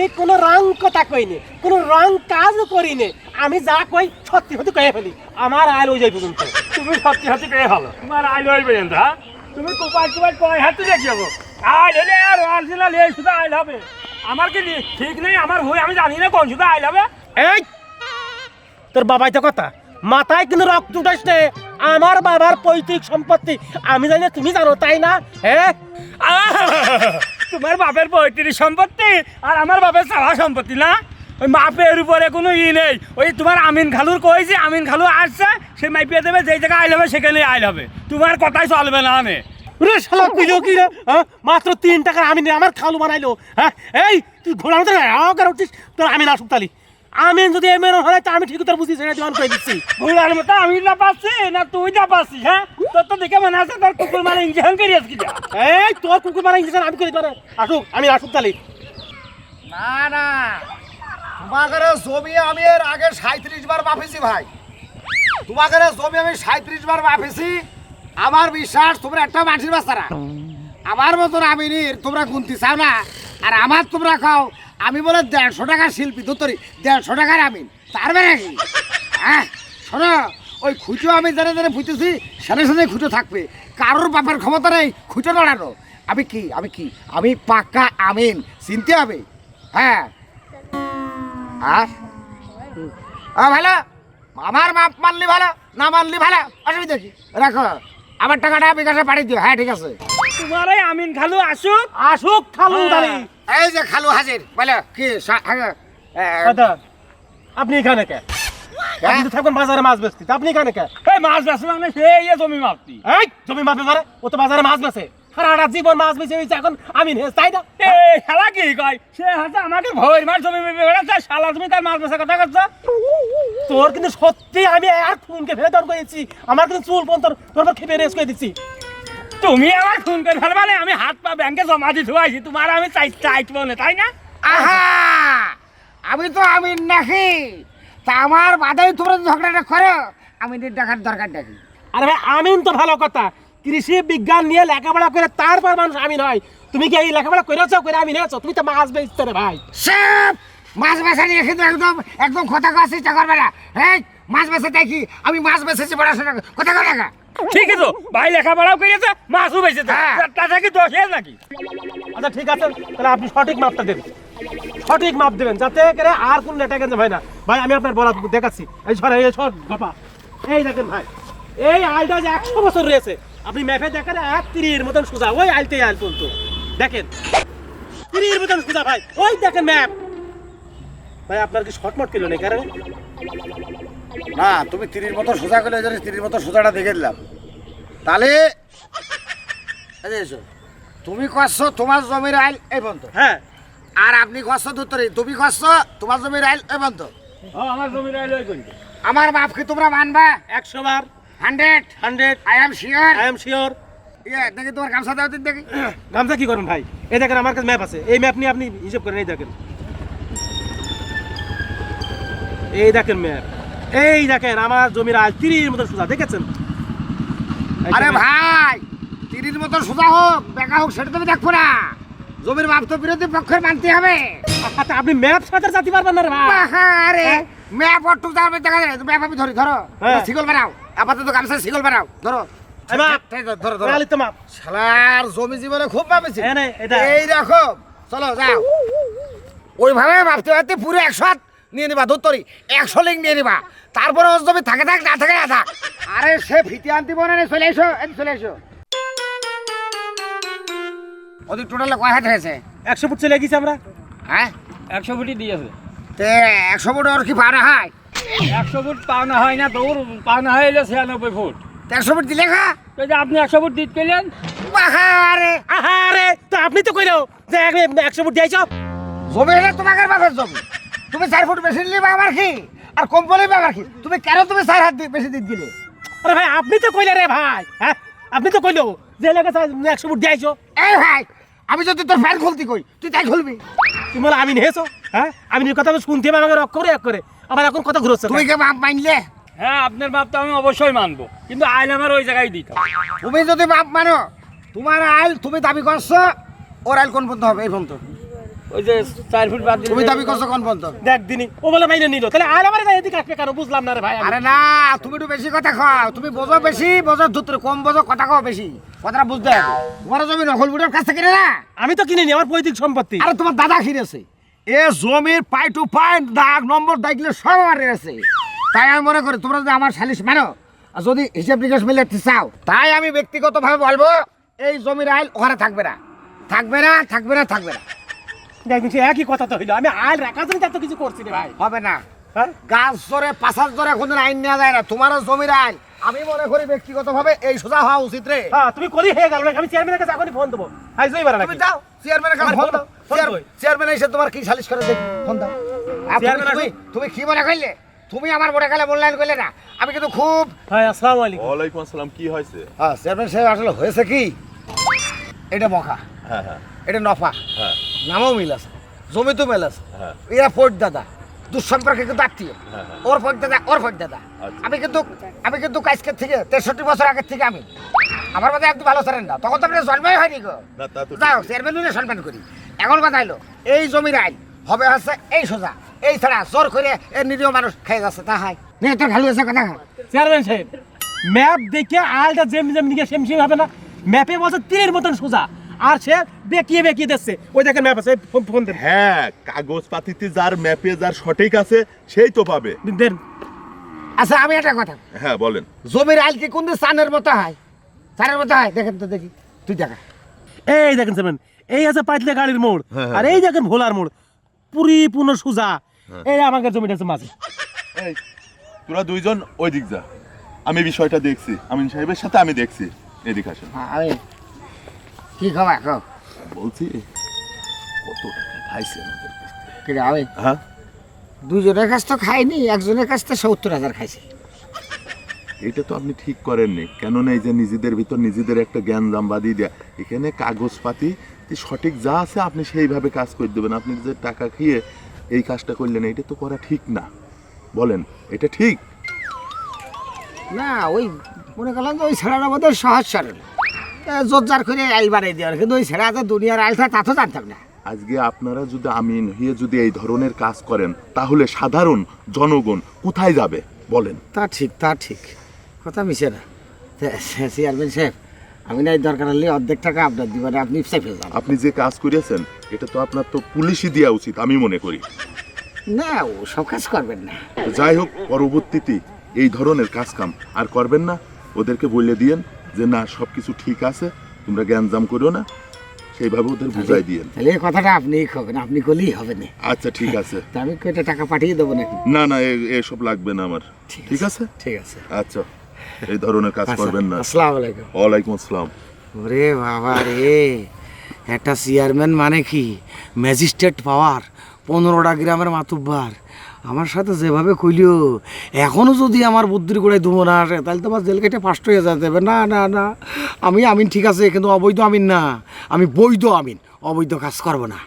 আমি কোনো রং কথা কইনি কোনো রং কাজও করিনি। আমি যা কই সত্যি সত্যি কয়ে ফেলি। আমার আয় ওই যাই পর্যন্ত। তুমি সত্যি সত্যি কে ভালো তোমার আইল হইবে না হ্যাঁ? তুমি কোপাই কোপাই কয় হাতে দেখি যাব। আইল হলে আর অরিজিনাল এই শুধু আইল হবে। আমার কি ঠিক নেই আমার হই আমি জানি না কোন শুধু আইল হবে। এই! তোর বাবাই তো কথা। মাথায় কিন্তু রক্ত উঠাইছে আমার বাবার পৈতৃক সম্পত্তি আমি জানি তুমি জানো তাই না? হ্যাঁ! তোমার বাপের পঁয়ত্রিশ সম্পত্তি আর আমার বাপের চাওয়া সম্পত্তি, না? ওই মাপের উপরে কোনো ই নেই। ওই তোমার আমিন খালুর কইছে আমিন খালু আসছে, সে মাইপিয়ে দেবে, যেই জায়গায় আইল হবে সেখানে আইল হবে। তোমার কথাই চলবে না আমি। রে শালা কইলো কি রে হ্যাঁ? মাত্র তিন টাকার আমিন আমার খালু বানাইলো হ্যাঁ? এই, তুই ঘোড়ার উঠছিস তোর আমি আসুক সুতালি আমি যদি এমএন হয় তা আমি ঠিক তোর বুঝি সেটা দিওয়ান করে দিচ্ছি। ভুলার মতো আমি না পাচ্ছি না তুই না পাচ্ছিস হ্যাঁ? তোর তো দেখে মনে আছে তোর কুকুর মানে ইঞ্জেকশন করিয়াস কি এই তোর কুকুর মারা ইঞ্জেকশন আমি করে পারে আসুক আমি আসুক তালি না না। তোমাদের জমি আমি এর আগে সাঁত্রিশ বার মাপেছি ভাই। তোমাদের জমি আমি সাঁত্রিশ বার মাপেছি আমার বিশ্বাস তোমরা একটা মাটির বাচ্চারা। আমার মতন আমি তোমরা গুনতে চাও না আর আমার তোমরা খাও। আমি বলে দেড়শো টাকার শিল্পী ধরি দেড়শো টাকার আমিন। তার বেড়ে কি? হ্যাঁ শোনো, ওই খুঁটো আমি যারা যারা ফুটেছি সাথে সাথে খুঁটো থাকবে। কারোর বাপের ক্ষমতা নেই খুঁটো নড়ানো আমি কি আমি কি? আমি পাক্কা আমিন। চিনতে হবে। হ্যাঁ। আর? ভালো? আমার মাপ মানলি ভালো, না মানলি ভালো? অসুবিধা কি? রাখো। আমার টাকাটা বিকাশে পাঠিয়ে দিও। হ্যাঁ ঠিক আছে। তোমার আমিন খালু আসুক। আসুক খালু তালি এই যে খালু হাজির বলো কি হ্যাঁ, দাদা আপনি এখানে কে? আপনি তো থাকবেন বাজারে মাছ বেচতে। আপনি এখানে কে? এই মাছ বেছে মানে সে ইয়ে জমি মাপতি। এই জমি বেচারে ও তো বাজারে মাছ বেচে। সারাটা জীবন মাছ বেচে হয়েছে এখন আমি নেস তাই না? এই শালা কি কয়? সে আমাকে মাছ জমি মেপে বেড়াচ্ছে শালা তুমি তার মাছ বেচার কথা করছ তোর কিন্তু সত্যি আমি এক ফোনকে ফেলে দর করেছি। আমার কিন্তু চুল পন তোর তোর খেপে রেস করে দিচ্ছি তুমি আমার ফোন করে ফেলবা মানে আমি হাত পা ব্যাংকে জমা দিয়ে ধুয়াইছি তোমার আমি চাই বলে তাই না? আহা! আমি তো আমি নাকি? তা আমার বাদাই তোমরা ঝগড়াটা করো আমি দেখার দরকার দেখি আরে ভাই আমিন তো ভালো কথা। কৃষি বিজ্ঞান নিয়ে লেখাপড়া করে তারপর মানুষ আমি নয় তুমি কি এই লেখাপড়া করেছ করে আমি নিয়েছো তুমি তো মাছ বেচতে রে ভাই? সব মাছ বেচা নিয়ে কিন্তু একদম একদম কথা কাছে চাকর বেড়া হ্যাঁ মাছ বেচে দেখি আমি মাছ বেচেছি পড়াশোনা কথা কথা ঠিক আছে ভাই লেখাপড়াও করেছে মাছও বেঁচেছে। হ্যাঁ। তাতে কি দোষ নাকি? আচ্ছা ঠিক আছে তাহলে আপনি সঠিক মাপটা দেবেন। সঠিক মাপ দেবেন যাতে করে আর কোন লেটা গেছে ভাই না। ভাই আমি আপনার বলা দেখাচ্ছি। এই সর এই সর বাবা। এই দেখেন ভাই। এই আলটা যে একশো বছর রয়েছে। আপনি ম্যাপে দেখেন এক তিরির মতন সোজা ওই আলতে আল পর্যন্ত। দেখেন তিরির মতন সোজা ভাই। ওই দেখেন ম্যাপ। ভাই আপনার কি শর্টমট কিলো নেই কারণ? না তুমি তিরির মতো সোজা করে যদি তিরির মতো সোজাটা দেখে দিলাম। তাহলে। তুমি করছ তোমার জমির আইল এই পর্যন্ত। হ্যাঁ। আর আপনি করছ দুতরি তুমি করছ তোমার জমির আইল এই ও আমার জমি রাইল ওই করি আমার বাপ কি তোমরা মানবা? একশো বার। Hundred? Hundred. I am sure I am sure দেখি তোমার গামছা দাও দিন দেখি। গামছা কি করেন ভাই? এই দেখেন আমার কাছে ম্যাপ আছে। এই ম্যাপ নিয়ে আপনি হিসাব করেন এই দেখেন। এই দেখেন ম্যাপ এই দেখেন আমার জমির আজ তিরির মতো সোজা দেখেছেন? আরে ভাই তিরির মতো সোজা হোক বেকা হোক সেটা তুমি দেখব না। জমির বাপ তো বিরোধী পক্ষের মানতে হবে। আচ্ছা, আপনি ম্যাপ সাথে যাতে পারবেন না রে ভাই। আরে হ্যাঁ? ম্যাপ অট্টু যাবে দেখা যায় ম্যাপ আমি ধরি ধরো। হ্যাঁ। শিকল বানাও আপাতত গামছা শিকল বানাও ধরো। শালার জমি জীবনে খুব ভাবেছি হ্যাঁ। এই দেখো চলো যাও। ওইভাবে ভাবতে ভাবতে পুরো একশো নিয়ে নিবা ধরতরি একশো লিঙ্ক নিয়ে নিবা। তারপরে ওর জমি থাকে থাক না থাকে না থাক। আরে সে ফিতে আনতে বনে না চলে এসো এই চলে এসো। ওদের টোটালে কয় হাত হয়েছে? একশো ফুট চলে গেছি আমরা। হ্যাঁ? একশো ফুটই দিয়েছে তে একশো ফুট ওর কি পাওয়া হয়? একশো ফুট পাওনা হয় না তোর পাওনা হয়ে এলো ছিয়ানব্বই ফুট। একশো ফুট দিলে খা। তো যে আপনি একশো ফুট দিতে পেলেন বাহারে। আরে তো আপনি তো কইলো যে এক- একশো ফুট দিয়েছ। জমি হলে তোমাকে বাপের জমি। তুমি চার ফুট বেশি নিলে আমার কি? আর কম বলে আমার কি? তুমি কেন তুমি চার হাত বেশি দিতে গেলে? আরে ভাই আপনি তো কইলে রে ভাই হ্যাঁ? আপনি তো কইলো যে এলাকা একশো ফুট দিয়েছ এই ভাই আমি যদি তোর ফ্যান খুলতে কই তুই তাই খুলবি? তুমি বলে আমি নিয়েছো হ্যাঁ? আমি নিয়ে কথা শুনতে হবে আমাকে রক করে এক করে। আবার এখন কথা ঘুরোচ্ছে তুমি কে মাপ মানলে? হ্যাঁ আপনার বাপ তো আমি অবশ্যই মানবো। কিন্তু আইল আমার ওই জায়গায় দিতে তুমি যদি মাপ মানো তোমার আইল তুমি দাবি করছ ওর আইল কোন পর্যন্ত হবে এই পর্যন্ত? ওই যে চার ফুট বাদ তুমি দাবি করছ কোন পর্যন্ত? দেখ দিনই ও বলে মাইনে নিল। তাহলে আর আমার গায়ে এদিকে আসবে কেন? বুঝলাম না রে ভাই আমি। আরে না তুমি একটু বেশি কথা খাও তুমি বোঝো বেশি বোঝো ধুত্র কম বোঝো কথা খাও বেশি। কথাটা বুঝতে হবে। তোমার জমি নকল কাছ থেকে না? আমি তো কিনিনি আমার পৈতৃক সম্পত্তি। আরে তোমার দাদা কিনেছে। এ জমির পাই টু পাই দাগ নম্বর দেখলে সব আমার আছে। তাই আমি মনে করি তোমরা যদি আমার সালিশ মানো আর যদি হিসাব নিকাশ মিলাতে চাও তাই আমি ব্যক্তিগতভাবে বলব এই জমির আইল ওখানে থাকবে না। থাকবে না থাকবে না থাকবে না। একই কথা তো হইল। আমি আইল রাখার জন্য এত কিছু করছি রে ভাই। হবে না। হ্যাঁ? গাছ জোরে পাশার জোরে কোনো আইন নেওয়া যায় না। তোমারও জমির আইন। আমি মনে করি ব্যক্তিগতভাবে এই সোজা হওয়া উচিত রে। হ্যাঁ তুমি করি হয়ে গেল আমি চেয়ারম্যানের কাছে এখনই ফোন দেবো। হাই জয় বারা তুমি যাও চেয়ারম্যানের কাছে ফোন দাও। ফোন চেয়ার- কই? চেয়ারম্যান এসে তোমার কি সালিশ করে দেখি? ফোন দাও। তুমি- তুমি তুমি কি মনে করলে? তুমি আমার মনে গেলে মূল্যায়ন করলে না। আমি কিন্তু খুব হ্যাঁ আসসালামু আলাইকুম। ওয়ালাইকুম আসসালাম কি হয়েছে? হ্যাঁ চেয়ারম্যান সাহেব আসলে হয়েছে কি? এটা বকা। হ্যাঁ হ্যাঁ। এটা নফা। হ্যাঁ। নামও মিল আছে জমি তো মেল আছে। হ্যাঁ। এরা ফোট দাদা দুঃসম্পর্কে কিন্তু আত্মীয়। হ্যাঁ, হ্যাঁ। ওর ফোট দাদা ওর ফোট দাদা। আচ্ছা। আমি কিন্তু আমি কিন্তু আজকের থেকে তেষট্টি বছর আগের থেকে আমি। আমার মধ্যে একটু ভালো ছিলেন না। তখন তো আপনার জন্মই হয়নি গো। না তা যাও চেয়ারম্যান সম্মান করি। এখন কথা হলো এই জমির আইন হবে হচ্ছে এই সোজা। এই ছাড়া জোর করে এর নিরীহ মানুষ খেয়ে যাচ্ছে তা হয়। নিয়ে তোর ভালো আছে কথা চেয়ারম্যান সাহেব ম্যাপ দেখে আলটা জেম জেম নিকে সেম সেম হবে না। ম্যাপে বলছে তীরের মতন সোজা। আর সে বেঁকিয়ে বেঁকিয়ে দিচ্ছে। ওই দেখেন ম্যাপ আছে ফোন ফোন দেন। হ্যাঁ কাগজ পাতিতে যার ম্যাপে যার সঠিক আছে সেই তো পাবে। দেন আচ্ছা আমি একটা কথা। হ্যাঁ বলেন। জমির আইল কি কোন চানের মতো হয়? চানের মতো হয়? দেখেন তো দেখি। তুই দেখা। এই দেখেন এই আছে পাইতলে গাড়ির মোড়। হ্যাঁ, আর এই দেখেন ভোলার মোড়। পরিপূর্ণ সোজা। এই আমাকে জমিটা আছে মাঝে। এই তোরা দুইজন ওই দিক যা। আমি বিষয়টা দেখছি। আমিন সাহেবের সাথে আমি দেখছি। এদিক আসেন। হ্যাঁ, আমি কি খাবা কো বলছি কত টাকা খাইছে আমাদের কাছ থেকে? আমি? হ্যাঁ? দুজনের কাছ তো খাইনি একজনের কাছ তো সত্তর হাজার খাইছি। এটা তো আপনি ঠিক করেননি। কেননা এই যে নিজেদের ভিতর নিজেদের একটা জ্ঞান দাম বাদিয়ে দেয়া। এখানে কাগজপাতি সঠিক যা আছে আপনি সেইভাবে কাজ করে দেবেন। আপনি যে টাকা খেয়ে এই কাজটা করলেন এটা তো করা ঠিক না। বলেন এটা ঠিক? না ওই মনে করলাম যে ওই ছেড়াটা বোধহয় সহজ সরল। জোরজার করে আইল বানাই দেওয়ার কিন্তু ওই ছেড়া যে দুনিয়ার আইলটা তা তো জানতাম না। আজকে আপনারা যদি আমিন হয়ে যদি এই ধরনের কাজ করেন তাহলে সাধারণ জনগণ কোথায় যাবে? বলেন। তা ঠিক তা ঠিক। কথা মিশে না। চেয়ারম্যান সাহেব আমি না এই দরকার হলে অর্ধেক টাকা আপনার দিবেন আপনি চেপে যান। আপনি যে কাজ করেছেন এটা তো আপনার তো পুলিশই দেওয়া উচিত আমি মনে করি। না ও সব কাজ করবেন না। যাই হোক পরবর্তীতে এই ধরনের কাজ কাম আর করবেন না। ওদেরকে বলে দিয়েন যে না সব কিছু ঠিক আছে তোমরা জ্ঞানজাম করো না। সেইভাবে ওদের বুঝাই দিয়েন তাহলে এই কথাটা আপনিই খাবেন আপনি করলেই হবে না। আচ্ছা ঠিক আছে। আমি কয়টা টাকা পাঠিয়ে দেবো নাকি? না না এসব লাগবে না আমার। ঠিক আছে ঠিক আছে? আচ্ছা এই ধরনের কাজ করবেন না। আসসালামু আলাইকুম। ওয়ালাইকুম আসসালাম। ওরে বাবা রে একটা চেয়ারম্যান মানে কি? ম্যাজিস্ট্রেট পাওয়ার পনেরোটা গ্রামের মাতুব্বার। আমার সাথে যেভাবে কইলিও এখনও যদি আমার বুদ্ধির গোড়ায় ধুমো না আসে, তাহলে তো আমার জেল কেটে ফার্স্ট হয়ে যেতে হবে। না না না, আমি আমিন ঠিক আছে, কিন্তু অবৈধ আমিন না। আমি বৈধ আমিন, অবৈধ কাজ করব না।